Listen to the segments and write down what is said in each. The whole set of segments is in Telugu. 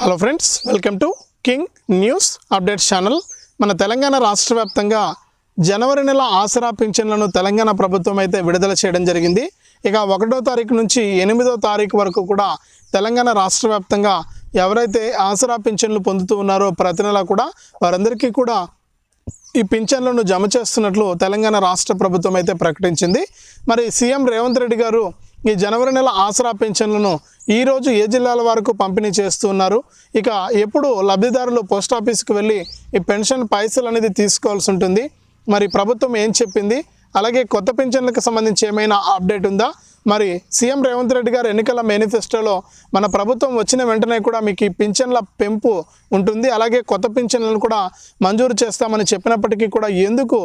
Hello friends welcome to king news updates channel మన తెలంగాణ రాష్ట్ర వ్యాప్తంగా జనవరి నెల ఆసరా పింఛన్లను తెలంగాణ ప్రభుత్వం అయితే విడుదల చేయడం జరిగింది. ఇక ఒకటో తారీఖు నుంచి ఎనిమిదో తారీఖు వరకు కూడా తెలంగాణ రాష్ట్ర వ్యాప్తంగా ఎవరైతే ఆసరా పింఛన్లు పొందుతూ ఉన్నారో ప్రతి నెల కూడా వారందరికీ కూడా ఈ పింఛన్లను జమ చేస్తున్నట్లు తెలంగాణ రాష్ట్ర ప్రభుత్వం అయితే ప్రకటించింది. మరి సీఎం రేవంత్ రెడ్డి గారు ఈ జనవరి నెల ఆసరా పింఛన్లను ఈరోజు ఏ జిల్లాల వరకు పంపిణీ చేస్తున్నారు ఇక ఎప్పుడు లబ్ధిదారులు పోస్ట్ ఆఫీస్కి వెళ్ళి ఈ పెన్షన్ పైసలు అనేది తీసుకోవాల్సి ఉంటుంది. మరి ప్రభుత్వం ఏం చెప్పింది? అలాగే కొత్త పెన్షన్లకు సంబంధించి ఏమైనా అప్డేట్ ఉందా? మరి సీఎం రేవంత్ రెడ్డి గారు ఎన్నికల మేనిఫెస్టోలో మన ప్రభుత్వం వచ్చిన వెంటనే కూడా మీకు ఈ పింఛన్ల పెంపు ఉంటుంది. అలాగే కొత్త పింఛన్లను కూడా మంజూరు చేస్తామని చెప్పినప్పటికీ కూడా ఎందుకు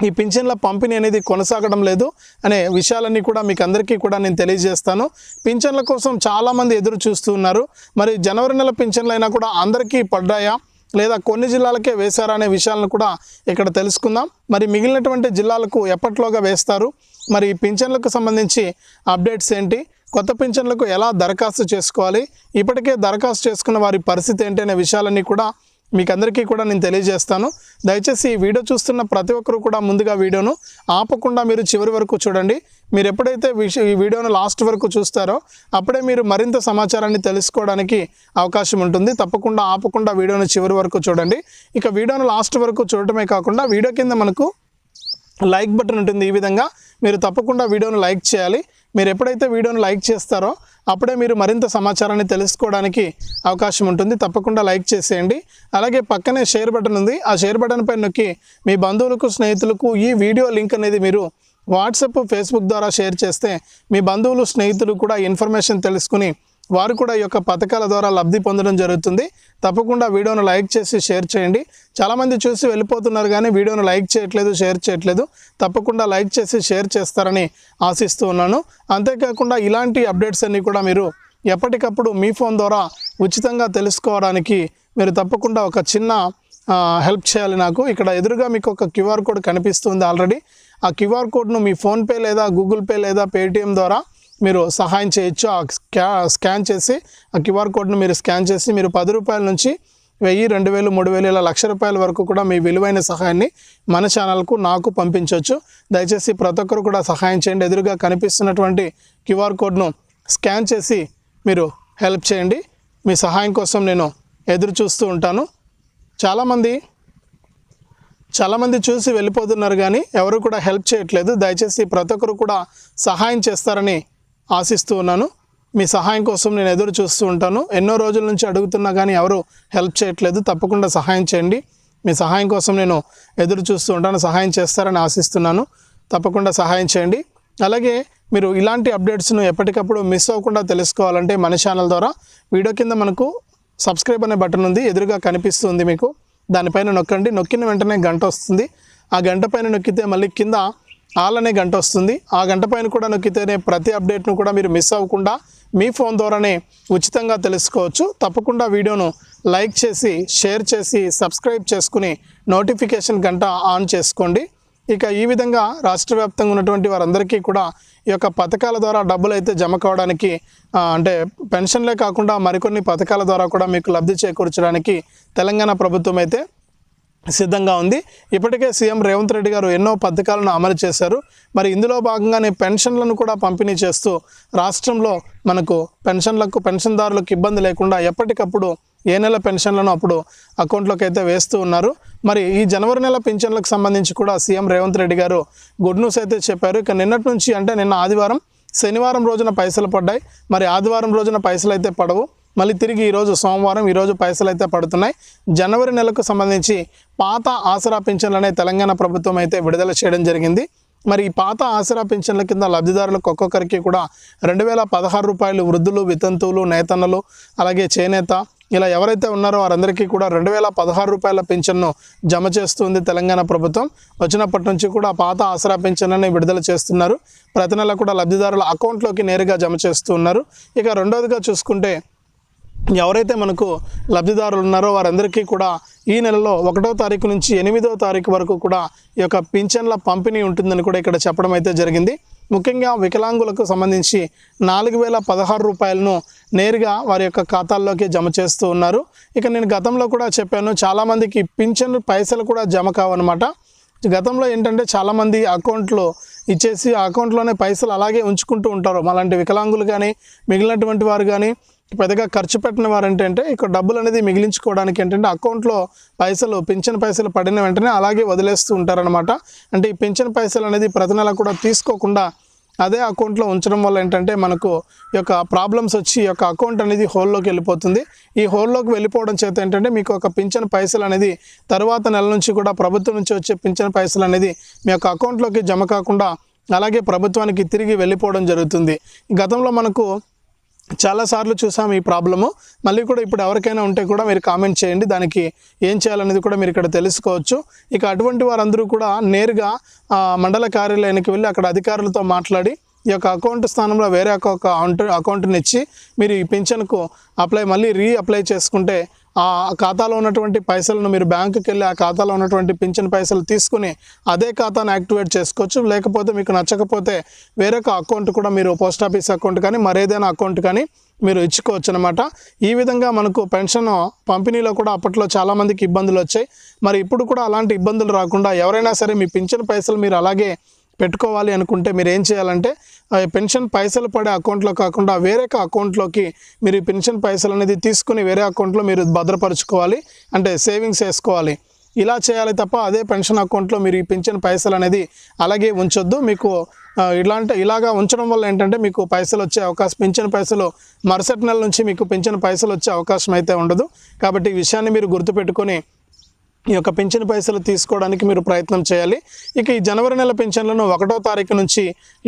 ఈ పింఛన్ల పంపిణీ అనేది కొనసాగడం లేదు అనే విషయాలన్నీ కూడా మీకు అందరికీ కూడా నేను తెలియజేస్తాను. పింఛన్ల కోసం చాలామంది ఎదురు చూస్తున్నారు మరి జనవరి నెల పింఛన్లు అయినా కూడా అందరికీ పడ్డాయా? లేదా కొన్ని జిల్లాలకే వేశారా అనే విషయాలను కూడా ఇక్కడ తెలుసుకుందాం. మరి మిగిలినటువంటి జిల్లాలకు ఎప్పట్లోగా వేస్తారు? మరి ఈ పింఛన్లకు సంబంధించి అప్డేట్స్ ఏంటి? కొత్త పింఛన్లకు ఎలా దరఖాస్తు చేసుకోవాలి? ఇప్పటికే దరఖాస్తు చేసుకున్న వారి పరిస్థితి ఏంటి అనే విషయాలన్నీ కూడా మీకు అందరికీ కూడా నేను తెలియజేస్తాను. దయచేసి ఈ వీడియో చూస్తున్న ప్రతి ఒక్కరు కూడా ముందుగా వీడియోను ఆపకుండా మీరు చివరి వరకు చూడండి. మీరు ఎప్పుడైతే ఈ వీడియోను లాస్ట్ వరకు చూస్తారో అప్పుడే మీరు మరింత సమాచారాన్ని తెలుసుకోవడానికి అవకాశం ఉంటుంది. తప్పకుండా ఆపకుండా వీడియోను చివరి వరకు చూడండి. ఇక వీడియోను లాస్ట్ వరకు చూడటమే కాకుండా వీడియో కింద మనకు లైక్ బటన్ ఉంటుంది. ఈ విధంగా మీరు తప్పకుండా వీడియోను లైక్ చేయాలి. మీరు ఎప్పుడైతే వీడియోను లైక్ చేస్తారో అప్పుడే మీరు మరింత సమాచారాన్ని తెలుసుకోవడానికి అవకాశం ఉంటుంది. తప్పకుండా లైక్ చేసేయండి. అలాగే పక్కనే షేర్ బటన్ ఉంది. ఆ షేర్ బటన్ పై నొక్కి మీ బంధువులకు స్నేహితులకు ఈ వీడియో లింక్ అనేది మీరు వాట్సాప్ ఫేస్బుక్ ద్వారా షేర్ చేస్తే మీ బంధువులు స్నేహితులు కూడా ఇన్ఫర్మేషన్ తెలుసుకుని వారు కూడా ఈ యొక్క పథకాల ద్వారా లబ్ధి పొందడం జరుగుతుంది. తప్పకుండా వీడియోను లైక్ చేసి షేర్ చేయండి. చాలామంది చూసి వెళ్ళిపోతున్నారు కానీ వీడియోను లైక్ చేయట్లేదు షేర్ చేయట్లేదు. తప్పకుండా లైక్ చేసి షేర్ చేస్తారని ఆశిస్తూ ఉన్నాను. అంతేకాకుండా ఇలాంటి అప్డేట్స్ అన్నీ కూడా మీరు ఎప్పటికప్పుడు మీ ఫోన్ ద్వారా ఉచితంగా తెలుసుకోవడానికి మీరు తప్పకుండా ఒక చిన్న హెల్ప్ చేయాలి నాకు. ఇక్కడ ఎదురుగా మీకు ఒక క్యూఆర్ కోడ్ కనిపిస్తుంది ఆల్రెడీ. ఆ క్యూఆర్ కోడ్ను మీ ఫోన్పే లేదా గూగుల్ పే లేదా పేటిఎం ద్వారా మీరు సహాయం చేయొచ్చు. ఆ స్కా స్కాన్ చేసి ఆ క్యూఆర్ కోడ్ను మీరు స్కాన్ చేసి మీరు పది రూపాయల నుంచి వెయ్యి రెండు వేలు మూడు వేలు ఇలా లక్ష రూపాయల వరకు కూడా మీ విలువైన సహాయాన్ని మన ఛానల్కు నాకు పంపించవచ్చు దయచేసి ప్రతి ఒక్కరు కూడా సహాయం చేయండి. ఎదురుగా కనిపిస్తున్నటువంటి క్యూఆర్ కోడ్ను స్కాన్ చేసి మీరు హెల్ప్ చేయండి. మీ సహాయం కోసం నేను ఎదురు చూస్తూ ఉంటాను. చాలామంది చాలామంది చూసి వెళ్ళిపోతున్నారు కానీ ఎవరు కూడా హెల్ప్ చేయట్లేదు. దయచేసి ప్రతి ఒక్కరు కూడా సహాయం చేస్తారని ఆశిస్తూ ఉన్నాను. మీ సహాయం కోసం నేను ఎదురు చూస్తూ ఉంటాను. ఎన్నో రోజుల నుంచి అడుగుతున్నా కానీ ఎవరు హెల్ప్ చేయట్లేదు. తప్పకుండా సహాయం చేయండి. మీ సహాయం కోసం నేను ఎదురు చూస్తూ ఉంటాను. సహాయం చేస్తారని ఆశిస్తున్నాను. తప్పకుండా సహాయం చేయండి. అలాగే మీరు ఇలాంటి అప్డేట్స్ను ఎప్పటికప్పుడు మిస్ అవ్వకుండా తెలుసుకోవాలంటే మన ఛానల్ ద్వారా వీడియో కింద మనకు సబ్స్క్రైబ్ అనే బటన్ ఉంది. ఎదురుగా కనిపిస్తుంది మీకు. దానిపైన నొక్కండి. నొక్కిన వెంటనే గంట వస్తుంది. ఆ గంట పైన నొక్కితే మళ్ళీ కింద ఆల్ అనే గంట వస్తుంది. ఆ గంట పైన కూడా నొక్కితేనే ప్రతి అప్డేట్ను కూడా మీరు మిస్ అవ్వకుండా మీ ఫోన్ ద్వారానే ఉచితంగా తెలుసుకోవచ్చు. తప్పకుండా వీడియోను లైక్ చేసి షేర్ చేసి సబ్స్క్రైబ్ చేసుకుని నోటిఫికేషన్ గంట ఆన్ చేసుకోండి. ఇక ఈ విధంగా రాష్ట్ర వ్యాప్తంగా ఉన్నటువంటి వారందరికీ కూడా ఈ యొక్క పథకాల ద్వారా డబ్బులు అయితే జమ కావడానికి అంటే పెన్షన్లే కాకుండా మరికొన్ని పథకాల ద్వారా కూడా మీకు లబ్ధి చేకూర్చడానికి తెలంగాణ ప్రభుత్వం అయితే సిద్ధంగా ఉంది. ఇప్పటికే సీఎం రేవంత్ రెడ్డి గారు ఎన్నో పథకాలను అమలు చేశారు. మరి ఇందులో భాగంగానే పెన్షన్లను కూడా పంపిణీ చేస్తూ రాష్ట్రంలో మనకు పెన్షన్లకు పెన్షన్దారులకు ఇబ్బంది లేకుండా ఎప్పటికప్పుడు ఏ నెల పెన్షన్లను అప్పుడు అకౌంట్లోకి అయితే వేస్తూ ఉన్నారు. మరి ఈ జనవరి నెల పెన్షన్లకు సంబంధించి కూడా సీఎం రేవంత్ రెడ్డి గారు గుడ్ న్యూస్ అయితే చెప్పారు. ఇక నిన్నటి నుంచి అంటే నిన్న ఆదివారం శనివారం రోజున పైసలు పడ్డాయి. మరి ఆదివారం రోజున పైసలు అయితే పడవు. మళ్ళీ తిరిగి ఈరోజు సోమవారం ఈరోజు పైసలు అయితే పడుతున్నాయి. జనవరి నెలకు సంబంధించి పాత ఆసరా పింఛన్లనే తెలంగాణ ప్రభుత్వం అయితే విడుదల చేయడం జరిగింది. మరి ఈ పాత ఆసరా పింఛన్ల కింద లబ్ధిదారులకు ఒక్కొక్కరికి కూడా రెండు వేల పదహారు రూపాయలు వృద్ధులు వితంతువులు నేతన్నలు అలాగే చేనేత ఇలా ఎవరైతే ఉన్నారో వారందరికీ కూడా రెండు వేల పదహారు రూపాయల పింఛన్ను జమ చేస్తుంది తెలంగాణ ప్రభుత్వం. వచ్చినప్పటి నుంచి కూడా పాత ఆసరా పింఛన్లని విడుదల చేస్తున్నారు. ప్రతి నెల కూడా లబ్ధిదారుల అకౌంట్లోకి నేరుగా జమ చేస్తూ ఉన్నారు. ఇక రెండవదిగా చూసుకుంటే ఎవరైతే మనకు లబ్ధిదారులు ఉన్నారో వారందరికీ కూడా ఈ నెలలో ఒకటో తారీఖు నుంచి ఎనిమిదో తారీఖు వరకు కూడా ఈ యొక్క పింఛన్ల పంపిణీ ఉంటుందని కూడా ఇక్కడ చెప్పడం అయితే జరిగింది. ముఖ్యంగా వికలాంగులకు సంబంధించి నాలుగు వేల పదహారు రూపాయలను నేరుగా వారి యొక్క ఖాతాల్లోకి జమ చేస్తూ ఉన్నారు. ఇక నేను గతంలో కూడా చెప్పాను చాలామందికి పింఛన్ పైసలు కూడా జమ కావన్నమాట. గతంలో ఏంటంటే చాలామంది అకౌంట్లో ఇచ్చేసి ఆ అకౌంట్లోనే పైసలు అలాగే ఉంచుకుంటూ ఉంటారు. అలాంటి వికలాంగులు కానీ మిగిలినటువంటి వారు కానీ పెద్దగా ఖర్చు పెట్టిన వారు ఏంటంటే ఇక్కడ డబ్బులు అనేది మిగిలించుకోవడానికి ఏంటంటే అకౌంట్లో పైసలు పింఛన్ పైసలు పడిన వెంటనే అలాగే వదిలేస్తూ ఉంటారనమాట అంటే ఈ పింఛన్ పైసలు అనేది ప్రతి నెల కూడా తీసుకోకుండా అదే అకౌంట్లో ఉంచడం వల్ల ఏంటంటే మనకు ఈ యొక్క ప్రాబ్లమ్స్ వచ్చి ఈ యొక్క అకౌంట్ అనేది హోల్లోకి వెళ్ళిపోతుంది. ఈ హోల్లోకి వెళ్ళిపోవడం చేత ఏంటంటే మీకు ఒక పింఛన్ పైసలు అనేది తర్వాత నెల నుంచి కూడా ప్రభుత్వం నుంచి వచ్చే పింఛన్ పైసలు అనేది మీ యొక్క అకౌంట్లోకి జమ కాకుండా అలాగే ప్రభుత్వానికి తిరిగి వెళ్ళిపోవడం జరుగుతుంది. గతంలో మనకు చాలాసార్లు చూసాం ఈ ప్రాబ్లము. మళ్ళీ కూడా ఇప్పుడు ఎవరికైనా ఉంటే కూడా మీరు కామెంట్ చేయండి. దానికి ఏం చేయాలనేది కూడా మీరు ఇక్కడ తెలుసుకోవచ్చు. ఇక అటువంటి వారందరూ కూడా నేరుగా మండల కార్యాలయానికి వెళ్ళి అక్కడ అధికారులతో మాట్లాడి ఈ యొక్క అకౌంట్ స్థానంలో వేరే ఒక అకౌంట్ అకౌంట్ని ఇచ్చి మీరు ఈ పింఛన్కు అప్లై మళ్ళీ రీ అప్లై చేసుకుంటే ఆ ఖాతాలో ఉన్నటువంటి పైసలను మీరు బ్యాంకుకి వెళ్ళి ఆ ఖాతాలో ఉన్నటువంటి పింఛన్ పైసలు తీసుకుని అదే ఖాతాను యాక్టివేట్ చేసుకోవచ్చు. లేకపోతే మీకు నచ్చకపోతే వేరొక అకౌంట్ కూడా మీరు పోస్ట్ ఆఫీస్ అకౌంట్ కానీ మరేదైనా అకౌంట్ కానీ మీరు ఇచ్చుకోవచ్చు అనమాట ఈ విధంగా మనకు పెన్షన్ పంపిణీలో కూడా అప్పట్లో చాలామందికి ఇబ్బందులు వచ్చాయి. మరి ఇప్పుడు కూడా అలాంటి ఇబ్బందులు రాకుండా ఎవరైనా సరే మీ పింఛన్ పైసలు మీరు అలాగే పెట్టుకోవాలి అనుకుంటే మీరు ఏం చేయాలంటే పెన్షన్ పైసలు పడే అకౌంట్లో కాకుండా వేరే ఒక అకౌంట్లోకి మీరు పెన్షన్ పైసలు అనేది తీసుకుని వేరే అకౌంట్లో మీరు భద్రపరచుకోవాలి. అంటే సేవింగ్స్ వేసుకోవాలి. ఇలా చేయాలి తప్ప అదే పెన్షన్ అకౌంట్లో మీరు ఈ పెన్షన్ పైసలు అనేది అలాగే ఉంచొద్దు. మీకు ఇలాంటి ఇలాగా ఉంచడం వల్ల ఏంటంటే మీకు పైసలు వచ్చే అవకాశం పెన్షన్ పైసలు మరుసటి నెల నుంచి మీకు పెన్షన్ పైసలు వచ్చే అవకాశం అయితే ఉండదు. కాబట్టి ఈ విషయాన్ని మీరు గుర్తుపెట్టుకొని ఈ యొక్క పెన్షన్ పైసలు తీసుకోవడానికి మీరు ప్రయత్నం చేయాలి. ఇక ఈ జనవరి నెల పెన్షన్లను ఒకటో తారీఖు నుంచి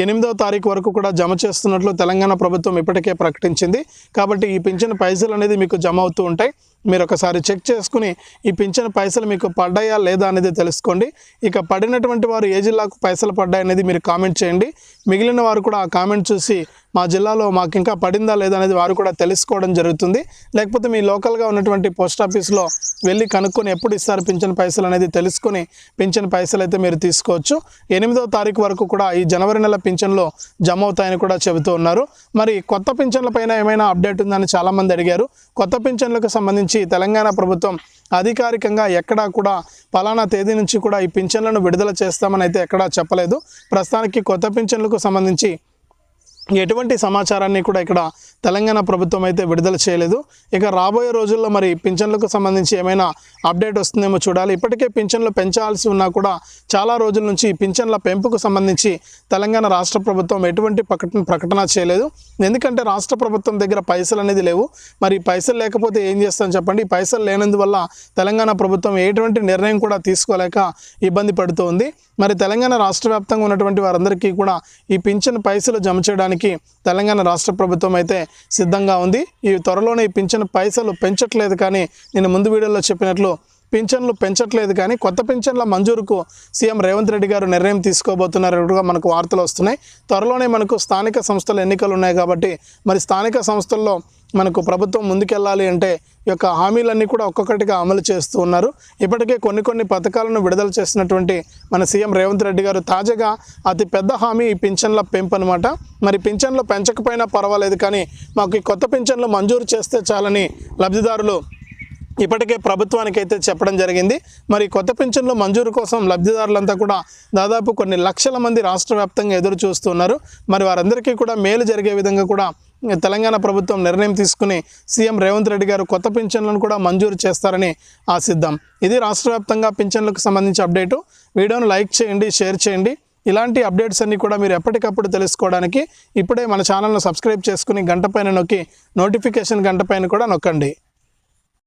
ఎనిమిదో తారీఖు వరకు కూడా జమ చేస్తున్నట్లు తెలంగాణ ప్రభుత్వం ఇప్పటికే ప్రకటించింది. కాబట్టి ఈ పెన్షన్ పైసలు అనేది మీకు జమ అవుతూ ఉంటాయి. మీరు ఒకసారి చెక్ చేసుకుని ఈ పింఛన్ పైసలు మీకు పడ్డాయా లేదా అనేది తెలుసుకోండి. ఇక పడినటువంటి వారు ఏ జిల్లాకు పైసలు పడ్డాయి అనేది మీరు కామెంట్ చేయండి. మిగిలిన వారు కూడా ఆ కామెంట్ చూసి మా జిల్లాలో మాకు ఇంకా పడిందా లేదా అనేది వారు కూడా తెలుసుకోవడం జరుగుతుంది. లేకపోతే మీ లోకల్గా ఉన్నటువంటి పోస్ట్ ఆఫీస్లో వెళ్ళి కనుక్కొని ఎప్పుడు ఇస్తారు పింఛన్ పైసలు అనేది తెలుసుకొని పింఛన్ పైసలు అయితే మీరు తీసుకోవచ్చు. ఎనిమిదో తారీఖు వరకు కూడా ఈ జనవరి నెల పింఛన్లో జమ అవుతాయని కూడా చెబుతూ ఉన్నారు. మరి కొత్త పింఛన్ల పైన ఏమైనా అప్డేట్ ఉందని చాలామంది అడిగారు. కొత్త పింఛన్లకు సంబంధించి తెలంగాణ ప్రభుత్వం అధికారికంగా ఎక్కడా కూడా పలానా తేదీ నుంచి కూడా ఈ పింఛన్లను విడుదల చేస్తామని అయితే ఎక్కడా చెప్పలేదు. ప్రస్తుతానికి కొత్త పింఛన్లకు సంబంధించి ఎటువంటి సమాచారాన్ని కూడా ఇక్కడ తెలంగాణ ప్రభుత్వం అయితే విడుదల చేయలేదు. ఇక రాబోయే రోజుల్లో మరి పింఛన్లకు సంబంధించి ఏమైనా అప్డేట్ వస్తుందేమో చూడాలి. ఇప్పటికే పింఛన్లు పెంచాల్సి ఉన్నా కూడా చాలా రోజుల నుంచి పింఛన్ల పెంపుకు సంబంధించి తెలంగాణ రాష్ట్ర ప్రభుత్వం ఎటువంటి ప్రకటన ప్రకటన చేయలేదు. ఎందుకంటే రాష్ట్ర ప్రభుత్వం దగ్గర పైసలు అనేది లేవు. మరి పైసలు లేకపోతే ఏం చేస్తాం చెప్పండి? పైసలు లేనందువల్ల తెలంగాణ ప్రభుత్వం ఎటువంటి నిర్ణయం కూడా తీసుకోలేక ఇబ్బంది పడుతోంది. మరి తెలంగాణ రాష్ట్ర వ్యాప్తంగా ఉన్నటువంటి వారందరికీ కూడా ఈ పింఛన్ పైసలు జమ చేయడానికి తెలంగాణ రాష్ట్ర ప్రభుత్వం అయితే సిద్ధంగా ఉంది. ఈ త్వరలోనే ఈ పింఛన్ పైసలు పెంచట్లేదు కానీ నేను ముందు వీడియోలో చెప్పినట్లు పింఛన్లు పెంచట్లేదు కానీ కొత్త పింఛన్ల మంజూరుకు సీఎం రేవంత్ రెడ్డి గారు నిర్ణయం తీసుకోబోతున్నారుగా మనకు వార్తలు వస్తున్నాయి. త్వరలోనే మనకు స్థానిక సంస్థల ఎన్నికలు ఉన్నాయి కాబట్టి మరి స్థానిక సంస్థల్లో మనకు ప్రభుత్వం ముందుకెళ్ళాలి అంటే ఈ యొక్క హామీలన్నీ కూడా ఒక్కొక్కటిగా అమలు చేస్తూ ఉన్నారు. ఇప్పటికే కొన్ని కొన్ని పథకాలను విడుదల చేసినటువంటి మన సీఎం రేవంత్ రెడ్డి గారు తాజాగా అతి పెద్ద హామీ ఈ పింఛన్ల పెంపు అనమాట మరి పింఛన్లు పెంచకపోయినా పర్వాలేదు కానీ మాకు ఈ కొత్త పింఛన్లు మంజూరు చేస్తే చాలని లబ్ధిదారులు ఇప్పటికే ప్రభుత్వానికి అయితే చెప్పడం జరిగింది. మరి కొత్త పింఛన్లు మంజూరు కోసం లబ్ధిదారులంతా కూడా దాదాపు కొన్ని లక్షల మంది రాష్ట్ర వ్యాప్తంగా ఎదురు చూస్తున్నారు మరి వారందరికీ కూడా మేలు జరిగే విధంగా కూడా తెలంగాణ ప్రభుత్వం నిర్ణయం తీసుకుని సీఎం రేవంత్ రెడ్డి గారు కొత్త పింఛన్లను కూడా మంజూరు చేస్తారని ఆశిద్దాం. ఇది రాష్ట్ర పింఛన్లకు సంబంధించి అప్డేటు. వీడియోను లైక్ చేయండి షేర్ చేయండి. ఇలాంటి అప్డేట్స్ అన్నీ కూడా మీరు ఎప్పటికప్పుడు తెలుసుకోవడానికి ఇప్పుడే మన ఛానల్ను సబ్స్క్రైబ్ చేసుకుని గంట పైన నొక్కి నోటిఫికేషన్ గంట పైన కూడా నొక్కండి.